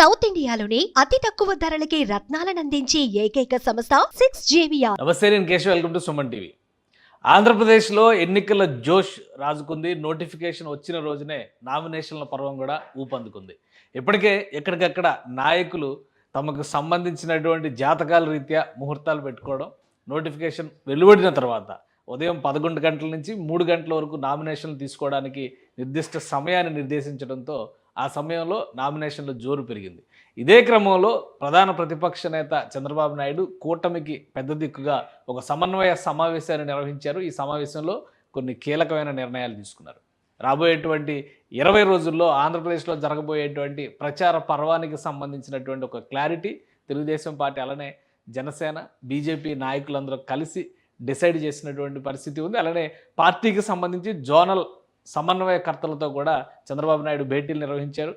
South ఇండియాలోనే అతి తక్కువ ధరలకి రత్నాలను అందించే ఏకైక సంస్థ సిక్స్ జేవియా నమస్తే నేను Keshav. Welcome to Suman TV. ఆంధ్రప్రదేశ్లో ఎన్నికల జోష్ రాజుకుంది. నోటిఫికేషన్ వచ్చిన రోజునే నామినేషన్ల పర్వం కూడా ఊపందుకుంది. ఇప్పటికే ఎక్కడికక్కడ నాయకులు తమకు సంబంధించినటువంటి జాతకాల రీత్యా ముహూర్తాలు పెట్టుకోవడం నోటిఫికేషన్ వెలువడిన తర్వాత ఉదయం పదకొండు గంటల నుంచి మూడు గంటల వరకు నామినేషన్లు తీసుకోవడానికి నిర్దిష్ట సమయాన్ని నిర్దేశించడంతో ఆ సమయంలో నామినేషన్ల జోరు పెరిగింది. ఇదే క్రమంలో ప్రధాన ప్రతిపక్ష నేత చంద్రబాబు నాయుడు కూటమికి పెద్ద దిక్కుగా ఒక సమన్వయ సమావేశాన్ని నిర్వహించారు. ఈ సమావేశంలో కొన్ని కీలకమైన నిర్ణయాలు తీసుకున్నారు. రాబోయేటువంటి ఇరవై రోజుల్లో ఆంధ్రప్రదేశ్లో జరగబోయేటువంటి ప్రచార పర్వానికి సంబంధించినటువంటి ఒక క్లారిటీ తెలుగుదేశం పార్టీ అలానే జనసేన బీజేపీ నాయకులందరూ కలిసి డిసైడ్ చేసినటువంటి పరిస్థితి ఉంది. అలానే పార్టీకి సంబంధించి జోనల్ సమన్వయకర్తలతో కూడా చంద్రబాబు నాయుడు భేటీలు నిర్వహించారు.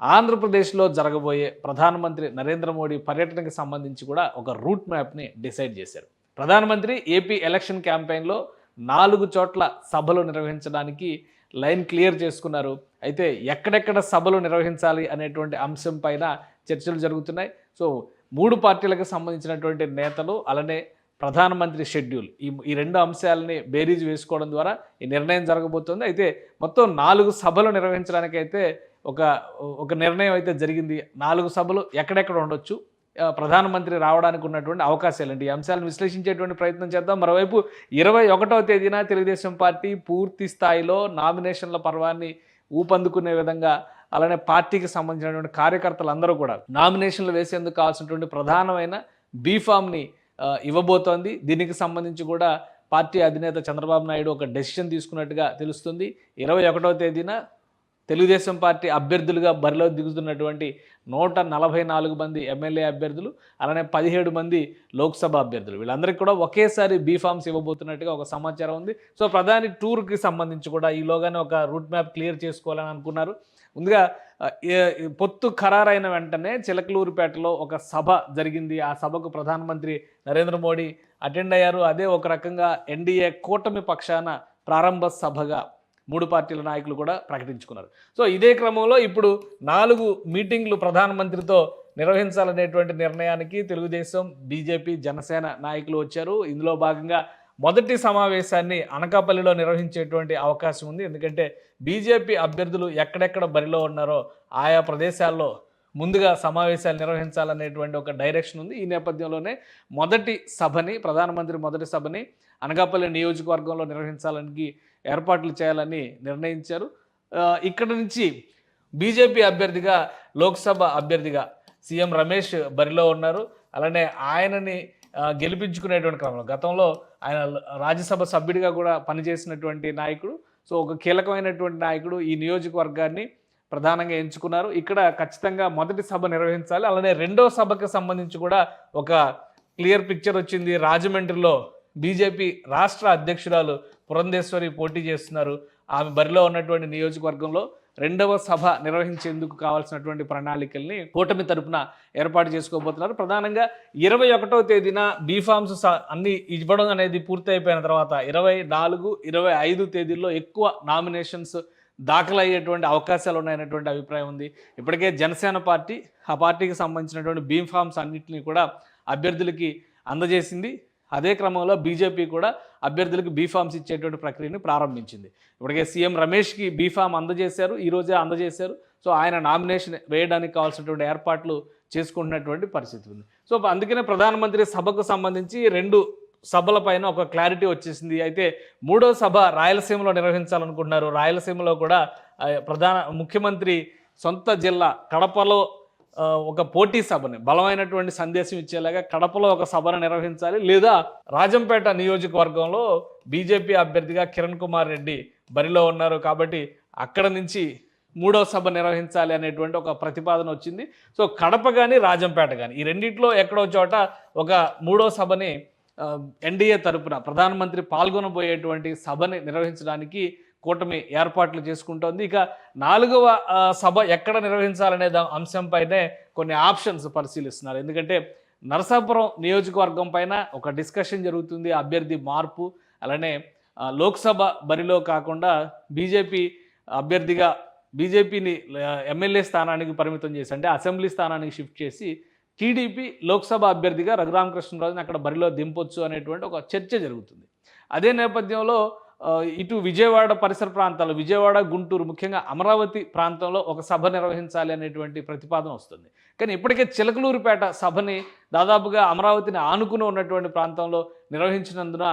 ఆంధ్రప్రదేశ్లో జరగబోయే ప్రధానమంత్రి నరేంద్ర మోడీ పర్యటనకి సంబంధించి కూడా ఒక రూట్ మ్యాప్ని డిసైడ్ చేశారు. ప్రధానమంత్రి ఏపీ ఎలక్షన్ క్యాంపెయిన్లో నాలుగు చోట్ల సభలు నిర్వహించడానికి లైన్ క్లియర్ చేసుకున్నారు. అయితే ఎక్కడెక్కడ సభలు నిర్వహించాలి అనేటువంటి అంశం పైన చర్చలు జరుగుతున్నాయి. సో మూడు పార్టీలకు సంబంధించినటువంటి నేతలు అలానే ప్రధానమంత్రి షెడ్యూల్. ఈ ఈ రెండు అంశాలని బేరీజ్ వేసుకోవడం ద్వారా ఈ నిర్ణయం జరగబోతోంది. అయితే మొత్తం నాలుగు సభలు నిర్వహించడానికైతే ఒక ఒక నిర్ణయం అయితే జరిగింది. నాలుగు సభలు ఎక్కడెక్కడ ఉండొచ్చు? ప్రధానమంత్రి రావడానికి ఉన్నటువంటి అవకాశాలు అండి ఈ అంశాలను విశ్లేషించేటువంటి ప్రయత్నం చేద్దాం. మరోవైపు ఇరవై ఒకటవ తేదీన తెలుగుదేశం పార్టీ పూర్తి స్థాయిలో నామినేషన్ల పర్వాన్ని ఊపందుకునే విధంగా అలానే పార్టీకి సంబంధించినటువంటి కార్యకర్తలు అందరూ కూడా నామినేషన్లు వేసేందుకు కావాల్సినటువంటి ప్రధానమైన బీఫామ్ని ఇవ్వబోతోంది. దీనికి సంబంధించి కూడా పార్టీ అధినేత చంద్రబాబు నాయుడు ఒక డెసిషన్ తీసుకున్నట్టుగా తెలుస్తుంది. ఇరవై ఒకటవ తేదీన తెలుగుదేశం పార్టీ అభ్యర్థులుగా బరిలో దిగుతున్నటువంటి నూట నలభై నాలుగు మంది ఎమ్మెల్యే అభ్యర్థులు అలానే పదిహేడు మంది లోక్సభ అభ్యర్థులు. వీళ్ళందరికీ కూడా ఒకేసారి బీఫామ్స్ ఇవ్వబోతున్నట్టుగా ఒక సమాచారం ఉంది. సో ప్రధాని టూర్కి సంబంధించి కూడా ఈలోగానే ఒక రూట్ మ్యాప్ క్లియర్ చేసుకోవాలని అనుకున్నారు. ముందుగా పొత్తు ఖరారైన వెంటనే చిలకలూరుపేటలో ఒక సభ జరిగింది. ఆ సభకు ప్రధానమంత్రి నరేంద్ర మోడీ అటెండ్ అయ్యారు. అదే ఒక రకంగా ఎన్డీఏ కూటమి పక్షాన ప్రారంభ సభగా మూడు పార్టీల నాయకులు కూడా ప్రకటించుకున్నారు. సో ఇదే క్రమంలో ఇప్పుడు నాలుగు మీటింగ్లు ప్రధానమంత్రితో నిర్వహించాలనేటువంటి నిర్ణయానికి తెలుగుదేశం బీజేపీ జనసేన నాయకులు వచ్చారు. ఇందులో భాగంగా మొదటి సమావేశాన్ని అనకాపల్లిలో నిర్వహించేటువంటి అవకాశం ఉంది. ఎందుకంటే బీజేపీ అభ్యర్థులు ఎక్కడెక్కడ బరిలో ఉన్నారో ఆయా ప్రదేశాల్లో ముందుగా సమావేశాలు నిర్వహించాలనేటువంటి ఒక డైరెక్షన్ ఉంది. ఈ నేపథ్యంలోనే మొదటి సభని ప్రధానమంత్రి మొదటి సభని అనకాపల్లి నియోజకవర్గంలో నిర్వహించాలని ఏర్పాట్లు చేయాలని నిర్ణయించారు. ఇక్కడ నుంచి బీజేపీ అభ్యర్థిగా లోక్సభ అభ్యర్థిగా సీఎం రమేష్ బరిలో ఉన్నారు. అలానే ఆయనని గెలిపించుకునేటువంటి క్రమంలో గతంలో ఆయన రాజ్యసభ సభ్యుడిగా కూడా పనిచేసినటువంటి నాయకుడు. సో ఒక కీలకమైనటువంటి నాయకుడు ఈ నియోజకవర్గాన్ని ప్రధానంగా ఎంచుకున్నారు. ఇక్కడ ఖచ్చితంగా మొదటి సభ నిర్వహించాలి. అలానే రెండో సభకు సంబంధించి కూడా ఒక క్లియర్ పిక్చర్ వచ్చింది. రాజమండ్రిలో బీజేపీ రాష్ట్ర అధ్యక్షురాలు పురంధేశ్వరి పోటీ చేస్తున్నారు. ఆమె బరిలో ఉన్నటువంటి నియోజకవర్గంలో రెండవ సభ నిర్వహించేందుకు కావాల్సినటువంటి ప్రణాళికల్ని కూటమి తరపున ఏర్పాటు చేసుకోబోతున్నారు. ప్రధానంగా ఇరవై ఒకటవ తేదీన బీఫామ్స్ స- అన్ని ఇవ్వడం అనేది పూర్తి అయిపోయిన తర్వాత ఇరవై నాలుగు ఇరవై ఐదు తేదీల్లో ఎక్కువ నామినేషన్స్ దాఖలయ్యేటువంటి అవకాశాలు ఉన్నాయనేటువంటి అభిప్రాయం ఉంది. ఇప్పటికే జనసేన పార్టీ ఆ పార్టీకి సంబంధించినటువంటి బీమ్ ఫామ్స్ అన్నింటినీ కూడా అభ్యర్థులకి అందజేసింది. అదే క్రమంలో బీజేపీ కూడా అభ్యర్థులకు బీఫామ్స్ ఇచ్చేటువంటి ప్రక్రియను ప్రారంభించింది. ఇప్పటికే సీఎం రమేష్కి బీఫామ్ అందజేశారు ఈరోజే అందజేశారు. సో ఆయన నామినేషన్ వేయడానికి కావాల్సినటువంటి ఏర్పాట్లు చేసుకుంటున్నటువంటి పరిస్థితి ఉంది. సో అందుకనే ప్రధానమంత్రి సభకు సంబంధించి రెండు సభలపైన ఒక క్లారిటీ వచ్చేసింది. అయితే మూడో సభ రాయలసీమలో నిర్వహించాలనుకుంటున్నారు. రాయలసీమలో కూడా ప్రధాన ముఖ్యమంత్రి సొంత జిల్లా కడపలో ఒక పోటీ సభని బలమైనటువంటి సందేశం ఇచ్చేలాగా కడపలో ఒక సభను నిర్వహించాలి. లేదా రాజంపేట నియోజకవర్గంలో బీజేపీ అభ్యర్థిగా కిరణ్ కుమార్ రెడ్డి బరిలో ఉన్నారు కాబట్టి అక్కడ నుంచి మూడో సభ నిర్వహించాలి అనేటువంటి ఒక ప్రతిపాదన వచ్చింది. సో కడప కానీ రాజంపేట కానీ ఈ రెండిట్లో ఎక్కడో చోట ఒక మూడో సభని ఎన్డీఏ తరపున ప్రధానమంత్రి పాల్గొనబోయేటువంటి సభని నిర్వహించడానికి కూటమి ఏర్పాట్లు చేసుకుంటోంది. ఇక నాలుగవ సభ ఎక్కడ నిర్వహించాలనే అంశంపైనే కొన్ని ఆప్షన్స్ పరిశీలిస్తున్నారు. ఎందుకంటే నరసాపురం నియోజకవర్గం పైన ఒక డిస్కషన్ జరుగుతుంది అభ్యర్థి మార్పు. అలానే లోక్సభ బరిలో కాకుండా బీజేపీ అభ్యర్థిగా బీజేపీని ఎమ్మెల్యే స్థానానికి పరిమితం చేసి అంటే అసెంబ్లీ స్థానానికి షిఫ్ట్ చేసి టీడీపీ లోక్సభ అభ్యర్థిగా రఘురామకృష్ణరాజుని అక్కడ బరిలో దింపొచ్చు అనేటువంటి ఒక చర్చ జరుగుతుంది. అదే నేపథ్యంలో ఇటు విజయవాడ పరిసర ప్రాంతాలు విజయవాడ గుంటూరు ముఖ్యంగా అమరావతి ప్రాంతంలో ఒక సభ నిర్వహించాలి అనేటువంటి ప్రతిపాదన వస్తుంది. కానీ ఇప్పటికే చిలకలూరుపేట సభని దాదాపుగా అమరావతిని ఆనుకుని ఉన్నటువంటి ప్రాంతంలో నిర్వహించినందున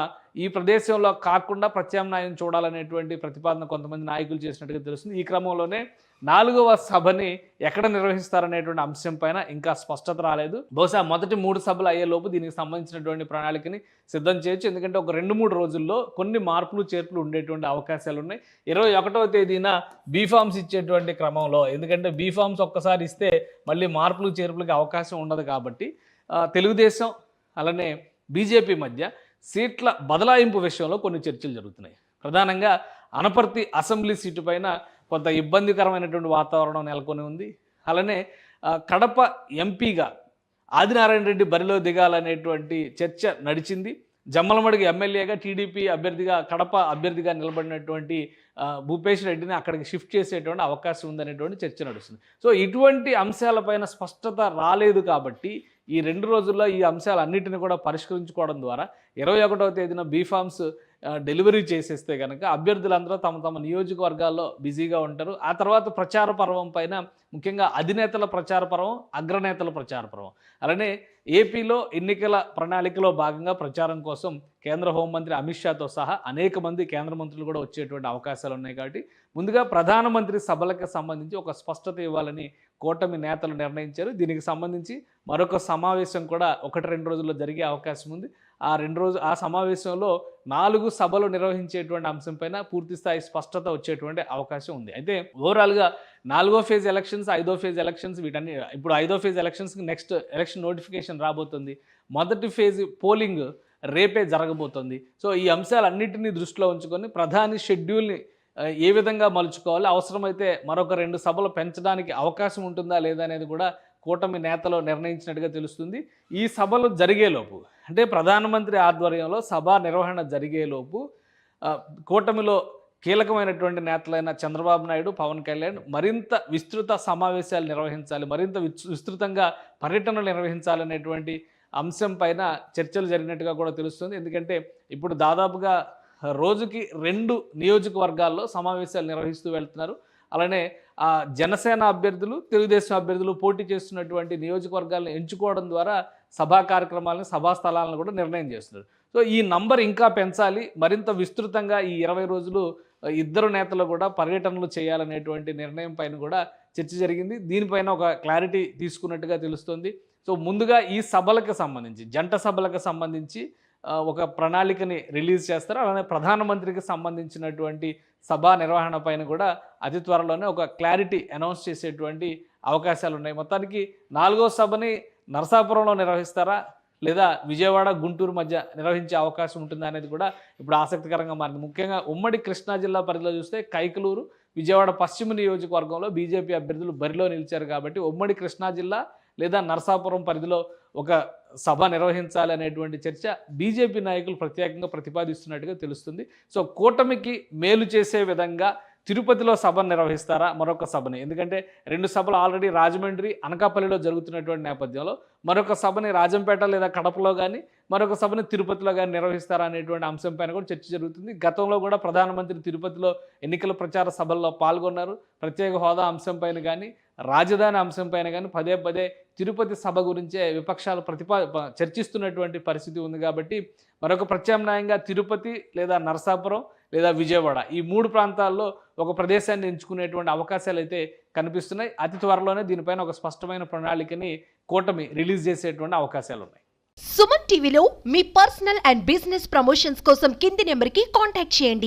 ఈ ప్రదేశంలో కాకుండా ప్రత్యామ్నాయం చూడాలనేటువంటి ప్రతిపాదన కొంతమంది నాయకులు చేసినట్టుగా తెలుస్తుంది. ఈ క్రమంలోనే నాలుగవ సభని ఎక్కడ నిర్వహిస్తారనేటువంటి అంశం పైన ఇంకా స్పష్టత రాలేదు. బహుశా మొదటి మూడు సభలు అయ్యేలోపు దీనికి సంబంధించినటువంటి ప్రణాళికని సిద్ధం చేయొచ్చు. ఎందుకంటే ఒక రెండు మూడు రోజుల్లో కొన్ని మార్పులు చేర్పులు ఉండేటువంటి అవకాశాలు ఉన్నాయి. ఇరవై ఒకటవ తేదీన బీఫామ్స్ ఇచ్చేటువంటి క్రమంలో ఎందుకంటే బీఫామ్స్ ఒక్కసారి ఇస్తే మళ్ళీ మార్పులు చేర్పులకి అవకాశం ఉండదు కాబట్టి తెలుగుదేశం అలానే బీజేపీ మధ్య సీట్ల బదలాయింపు విషయంలో కొన్ని చర్చలు జరుగుతున్నాయి. ప్రధానంగా అనపర్తి అసెంబ్లీ సీటు పైన కొంత ఇబ్బందికరమైనటువంటి వాతావరణం నెలకొని ఉంది. అలానే కడప ఎంపీగా ఆదినారాయణ రెడ్డి బరిలో దిగాలనేటువంటి చర్చ నడిచింది. జమ్మలమడుగు ఎమ్మెల్యేగా టీడీపీ అభ్యర్థిగా కడప అభ్యర్థిగా నిలబడినటువంటి భూపేష్ రెడ్డిని అక్కడికి షిఫ్ట్ చేసేటువంటి అవకాశం ఉందనేటువంటి చర్చ నడుస్తుంది. సో ఇటువంటి అంశాలపైన స్పష్టత రాలేదు కాబట్టి ఈ రెండు రోజుల్లో ఈ అంశాలన్నిటిని కూడా పరిష్కరించుకోవడం ద్వారా ఇరవై ఒకటవ తేదీన బీఫామ్స్ డెలివరీ చేసేస్తే కనుక అభ్యర్థులందరూ తమ తమ నియోజకవర్గాల్లో బిజీగా ఉంటారు. ఆ తర్వాత ప్రచార పర్వం పైన ముఖ్యంగా అధినేతల ప్రచార పర్వం అగ్రనేతల ప్రచార పర్వం. అలానే ఏపీలో ఎన్నికల ప్రణాళికలో భాగంగా ప్రచారం కోసం కేంద్ర హోంమంత్రి అమిత్ షాతో సహా అనేక మంది కేంద్ర మంత్రులు కూడా వచ్చేటువంటి అవకాశాలు ఉన్నాయి కాబట్టి ముందుగా ప్రధానమంత్రి సభలకు సంబంధించి ఒక స్పష్టత ఇవ్వాలని కూటమి నేతలు నిర్ణయించారు. దీనికి సంబంధించి మరొక సమావేశం కూడా ఒకటి రెండు రోజుల్లో జరిగే అవకాశం ఉంది. ఆ రెండు రోజు ఆ సమావేశంలో నాలుగు సభలు నిర్వహించేటువంటి అంశంపైన పూర్తి స్థాయి స్పష్టత వచ్చేటువంటి అవకాశం ఉంది. అయితే ఓవరాల్గా నాలుగో ఫేజ్ ఎలక్షన్స్ ఐదో ఫేజ్ ఎలక్షన్స్ వీటన్ని ఇప్పుడు ఐదో ఫేజ్ ఎలక్షన్స్కి నెక్స్ట్ ఎలక్షన్ నోటిఫికేషన్ రాబోతుంది. మొదటి ఫేజ్ పోలింగ్ రేపే జరగబోతుంది. సో ఈ అంశాలన్నింటినీ దృష్టిలో ఉంచుకొని ప్రధాని షెడ్యూల్ని ఏ విధంగా మలుచుకోవాలి అవసరమైతే మరొక రెండు సభలు పెంచడానికి అవకాశం ఉంటుందా లేదా అనేది కూడా కూటమి నేతలు నిర్ణయించినట్టుగా తెలుస్తుంది. ఈ సభలు జరిగేలోపు అంటే ప్రధానమంత్రి ఆధ్వర్యంలో సభ నిర్వహణ జరిగేలోపు కూటమిలో కీలకమైనటువంటి నేతలైన చంద్రబాబు నాయుడు పవన్ కళ్యాణ్ మరింత విస్తృత సమావేశాలు నిర్వహించాలి మరింత విస్తృతంగా పర్యటనలు నిర్వహించాలనేటువంటి అంశం పైన చర్చలు జరిగినట్టుగా కూడా తెలుస్తుంది. ఎందుకంటే ఇప్పుడు దాదాపుగా రోజుకి రెండు నియోజకవర్గాల్లో సమావేశాలు నిర్వహిస్తూ వెళ్తున్నారు. అలానే ఆ జనసేన అభ్యర్థులు తెలుగుదేశం అభ్యర్థులు పోటీ చేస్తున్నటువంటి నియోజకవర్గాలను ఎంచుకోవడం ద్వారా సభా కార్యక్రమాలను సభా స్థలాలను కూడా నిర్ణయం చేస్తున్నారు. సో ఈ నంబర్ ఇంకా పెంచాలి. మరింత విస్తృతంగా ఈ ఇరవై రోజులు ఇద్దరు నేతలు కూడా పర్యటనలు చేయాలనేటువంటి నిర్ణయం పైన కూడా చర్చ జరిగింది. దీనిపైన ఒక క్లారిటీ తీసుకున్నట్టుగా తెలుస్తుంది. సో ముందుగా ఈ సభలకు సంబంధించి జంట సభలకు సంబంధించి ఒక ప్రణాళికని రిలీజ్ చేస్తారు. అలానే ప్రధానమంత్రికి సంబంధించినటువంటి సభా నిర్వహణ పైన కూడా అతి త్వరలోనే ఒక క్లారిటీ అనౌన్స్ చేసేటువంటి అవకాశాలు ఉన్నాయి. మొత్తానికి నాలుగో సభని నరసాపురంలో నిర్వహిస్తారా? లేదా విజయవాడ గుంటూరు మధ్య నిర్వహించే అవకాశం ఉంటుందా అనేది కూడా ఇప్పుడు ఆసక్తికరంగా మారింది. ముఖ్యంగా ఉమ్మడి కృష్ణా జిల్లా పరిధిలో చూస్తే కైకలూరు విజయవాడ పశ్చిమ నియోజకవర్గంలో బీజేపీ అభ్యర్థులు బరిలో నిలిచారు కాబట్టి ఉమ్మడి కృష్ణా జిల్లా లేదా నరసాపురం పరిధిలో ఒక సభ నిర్వహించాలి అనేటువంటి చర్చ బీజేపీ నాయకులు ప్రత్యేకంగా ప్రతిపాదిస్తున్నట్టుగా తెలుస్తుంది. సో కూటమికి మేలు చేసే విధంగా తిరుపతిలో సభ నిర్వహిస్తారా మరొక సభని? ఎందుకంటే రెండు సభలు ఆల్రెడీ రాజమండ్రి అనకాపల్లిలో జరుగుతున్నటువంటి నేపథ్యంలో మరొక సభని రాజంపేట లేదా కడపలో కానీ మరొక సభని తిరుపతిలో కానీ నిర్వహిస్తారా అనేటువంటి అంశం పైన కూడా చర్చ జరుగుతుంది. గతంలో కూడా ప్రధానమంత్రి తిరుపతిలో ఎన్నికల ప్రచార సభల్లో పాల్గొన్నారు. ప్రత్యేక హోదా అంశం పైన కానీ రాజధాని అంశం పైన కానీ పదే పదే తిరుపతి సభ గురించే విపక్షాలు ప్రతిపా చర్చిస్తున్నటువంటి పరిస్థితి ఉంది కాబట్టి మరొక ప్రత్యామ్నాయంగా తిరుపతి లేదా నరసాపురం లేదా విజయవాడ ఈ మూడు ప్రాంతాల్లో ఒక ప్రదేశాన్ని ఎంచుకునేటువంటి అవకాశాలు అయితే కనిపిస్తున్నాయి. అతి త్వరలోనే దీనిపైన ఒక స్పష్టమైన ప్రణాళికని కూటమి రిలీజ్ చేసేటువంటి అవకాశాలు ఉన్నాయి సుమన్ టీవీలో మీ పర్సనల్ అండ్ బిజినెస్ ప్రమోషన్స్ కోసం కింది నెంబర్కి కాంటాక్ట్ చేయండి.